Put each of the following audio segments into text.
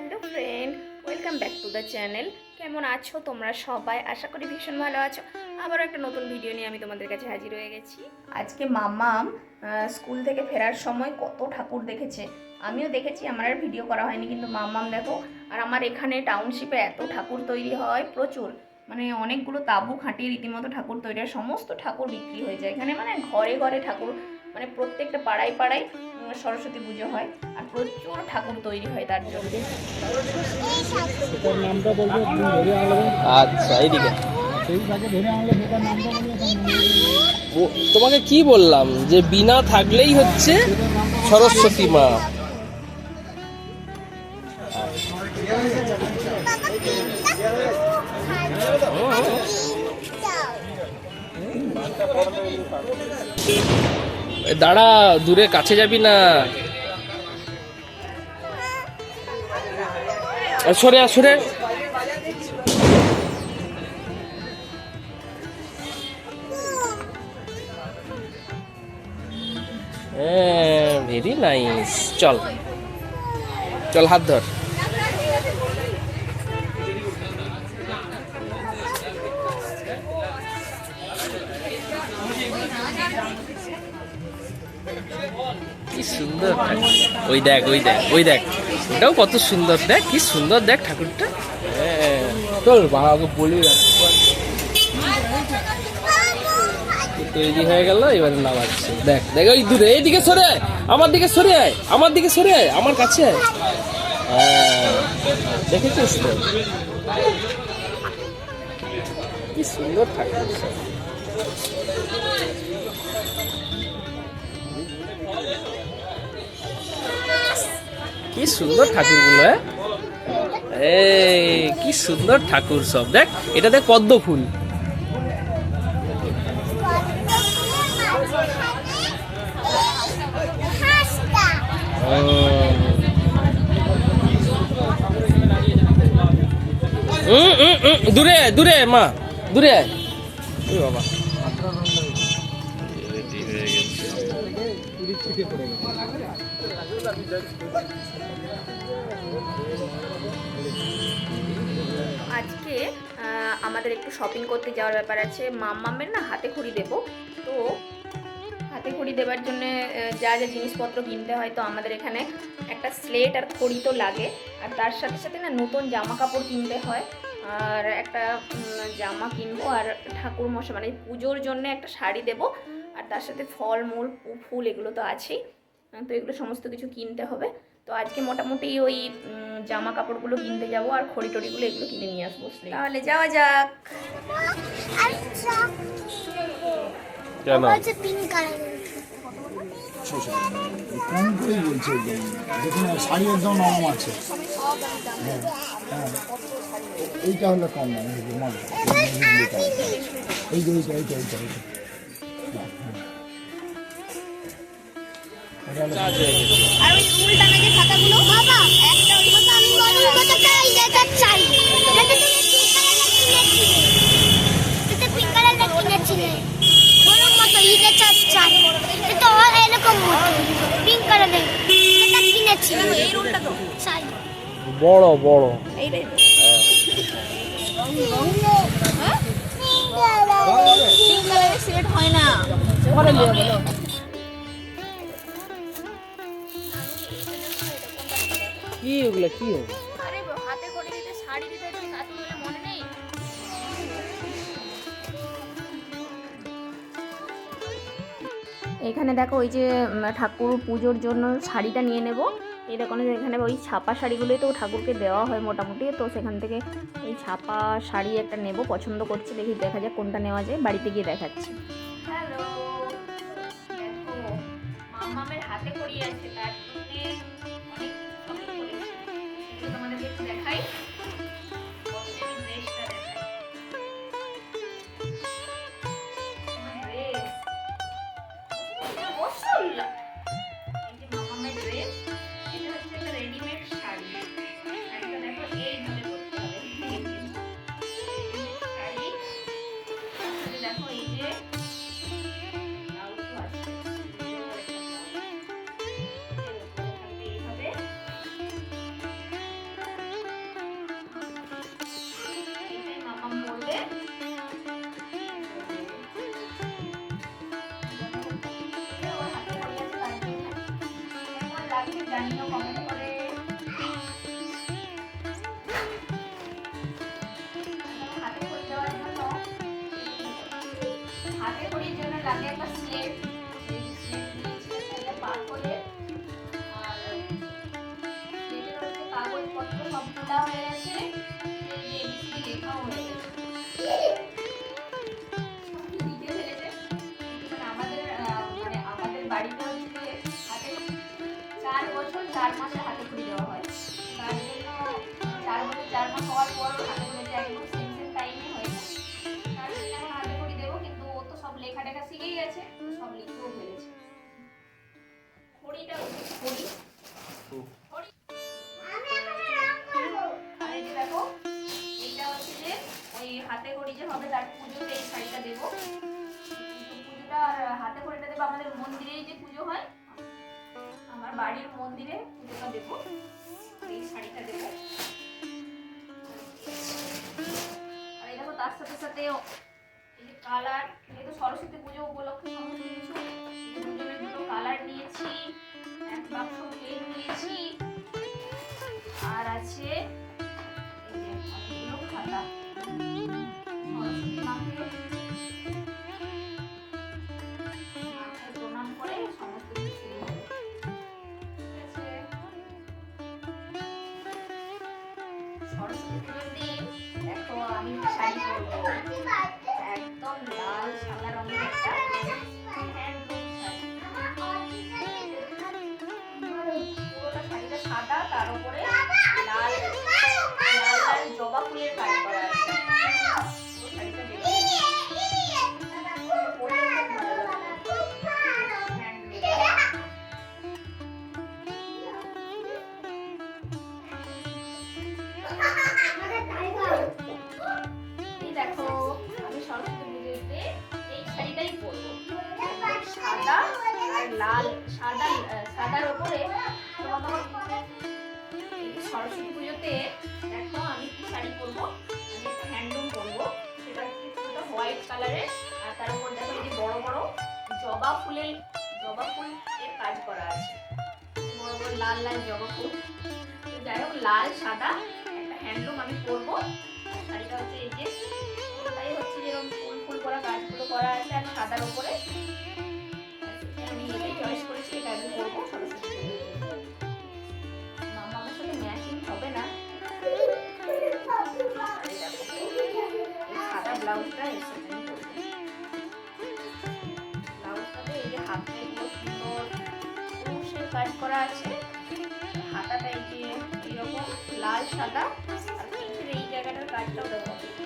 Hello friend, welcome back to the channel. কেমন আছো তোমরা সবাই? আশা করি ভীষণ ভালো আছো। আবারও একটা নতুন ভিডিও নিয়ে আমি তোমাদের কাছে হাজির হয়ে গেছি। আজকে মামাম স্কুল থেকে ফেরার সময় কত ঠাকুর দেখেছে? আমিও দেখেছি, আমার আর ভিডিও করা হয়নি, কিন্তু মামাম দেখো, আর আমার এখানে টাউনশিপে এত ঠাকুর তৈরি হয়, প্রচুর। মানে অনেকগুলো তাঁবু খাটিয়ে রীতিমতো ঠাকুর তৈরি হয় সমস্ত ঠাকুর বিক্রি হয়ে যায়। এখানে মানে ঘরে ঘরে ঠাকুর মানে প্রত্যেকটা পাড়ায় পাড়ায় সরস্বতী পুজো হয় আর প্রচুর ঠাকুর তৈরি হয় তার জন্য। আচ্ছা এইদিকে। তোমাকে কি বললাম? যে বিনা থাকলেই হচ্ছে সরস্বতী মা। এ, দাঁড়া দূরে কাছে যাবি না। সরে সরে। ভেরি নাইস চল। চল হাত ধর। কি সুন্দর। ওই দেখ ওই দেখ ওই দেখ। ওটাও কত সুন্দর। দেখ কি সুন্দর। দেখ ঠাকুরটা। হ্যাঁ চল বাবাকে বলি। তৈরি হয়ে গেল এবার নামাচ্ছে। দেখ দেখ ওই দূরে এইদিকে সরে আয়। আমার দিকে সরে আয়। আমার দিকে সরে আয়। আমার কাছে আয়। হ্যাঁ, দেখেছিস কি সুন্দর ঠাকুর। কি সুন্দর ঠাকুরগুলো হ্যাঁ? এই, কি সুন্দর ঠাকুর সব। দেখ, এটা দেখ পদ্ম ফুল। দূরে দূরে, মা, দূরে আয়। বাবা। আমাদের একটু শপিং করতে যাওয়ার ব্যাপার আছে। মাম্মামের না হাতে খড়ি দেবো। তো হাতে খড়ি দেওয়ার জন্য যা যা জিনিসপত্র কিনতে হয়, তো আমাদের এখানে একটা স্লেট আর খড়ি তো লাগে। আর তার সাথে সাথে না নতুন জামা কাপড় কিনতে হয়। আর একটা জামা কিনবো আর ঠাকুর মশা মানে পুজোর জন্য একটা শাড়ি দেবো। আর তার সাথে ফল মূল ফুল এগুলো তো আছেই। তো এগুলো সমস্ত কিছু কিনতে হবে। তো আজকে মোটামুটি ওই জামা কাপড়গুলো কিনতে যাব আর খড়ি টড়িগুলো এগুলো কিনে নিয়ে আসব তাহলে যাওয়া যাক। কেন? নরম আছে এইটা হলে কম দাম এই যে মাল এই যে এইটা এইটা এইটা আর ওই উল্টানো যে খাতাগুলো? বাবা একটা ওই মতো আমি বলি ওই মতো একটা চাই যেটা তুমি পিঙ্ক কালারটা কিনেছিলে যেটা পিঙ্ক কালারটা কিনেছিলে ওর মতো এই লেটার চাই এটা এরকম মতো। পিঙ্ক কালারের যেটা কিনেছিলে এই রুলটা তো। চাই। বড় বড়। এইটাই পিঙ্ক কালারের সিলেট হয় না। ওগুলো কি হবে? আরে হাতে করে দিতে শাড়ি দিতে তুমি কাছে মনে নেই? এখানে দেখো ওই যে ঠাকুর পুজোর জন্য শাড়িটা নিয়ে নেব। এই দেখো এখানে ওই ছাপা শাড়িগুলোই তো ঠাকুরকে দেওয়া হয় মোটামুটি। তো সেখান থেকে ওই ছাপা শাড়ি একটা নেব পছন্দ করছি দেখি দেখা যাক কোনটা নেওয়া যায়। বাড়িতে গিয়ে দেখাচ্ছি। হ্যালো হাতে করিয়ে আছে। তার জন্য অনেক একটু দেখাই। জানিও কমেন্ট করে। হাতে করে দেওয়ার জন্য হাতে করির জন্য লাগে একটা স্লেট আমাদের মন্দিরেই যে পুজো হয়, আমার বাড়ির মন্দিরে পুজোটা দেবো। এই শাড়িটা দেবো। আর এই দেখো তার সাথে সাথে এই যে কালার, এই তো সরস্বতী পুজো উপলক্ষে সমস্ত কিছু। দিন দেখো, আমি শাড়ি পরবো। একদম লাল, সাদা রঙের একটা পুরোটা শাড়িটা সাদা, তার উপরে লাল লাল জবা ফুলের কাজ করা আছে। পুরো শাড়িটা লাল, সাদা সাদার ওপরে সরস্বতী পুজোতে দেখো আমি কি শাড়ি পরবো? হ্যান্ডলুম পরবো। সেটা হোয়াইট কালারের আর তার উপর দেখো এই যে বড় বড় জবা ফুলের, জবা ফুল এর কাজ করা আছে। বড় বড় লাল লাল জবা ফুল। যাই হোক, লাল, সাদা একটা হ্যান্ডলুম আমি পরবো। শাড়িটা হচ্ছে এই যে হচ্ছে যেরকম ফুল ফুল করা, কাজগুলো করা আছে আর সাদার উপরে ব্লাউজটা এর সাথে আমি পরবো। ব্লাউজটাতে এই যে হাতে পুরো সুন্দর কুরুশের কাজ করা আছে হাতাটা এই যে এরকম লাল সাদা আর এই জায়গাটার কাজটাও দেওয়া হবে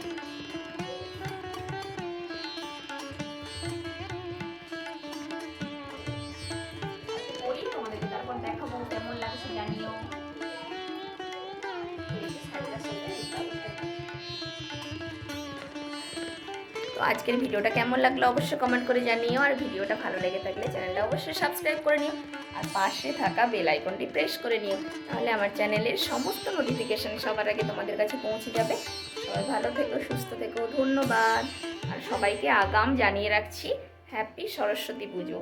তো আজকের ভিডিওটা কেমন লাগল অবশ্যই কমেন্ট করে জানিও, আর ভিডিওটা ভালো লেগে থাকলে চ্যানেলটা অবশ্যই সাবস্ক্রাইব করে নিও, আর পাশে থাকা বেল আইকনটি প্রেস করে নিও, তাহলে আমার চ্যানেলের সমস্ত নোটিফিকেশান সবার আগে তোমাদের কাছে পৌঁছে যাবে। সবাই ভালো থেকো, সুস্থ থেকো, ধন্যবাদ। আর সবাইকে আগাম জানিয়ে রাখছি হ্যাপি সরস্বতী পুজো।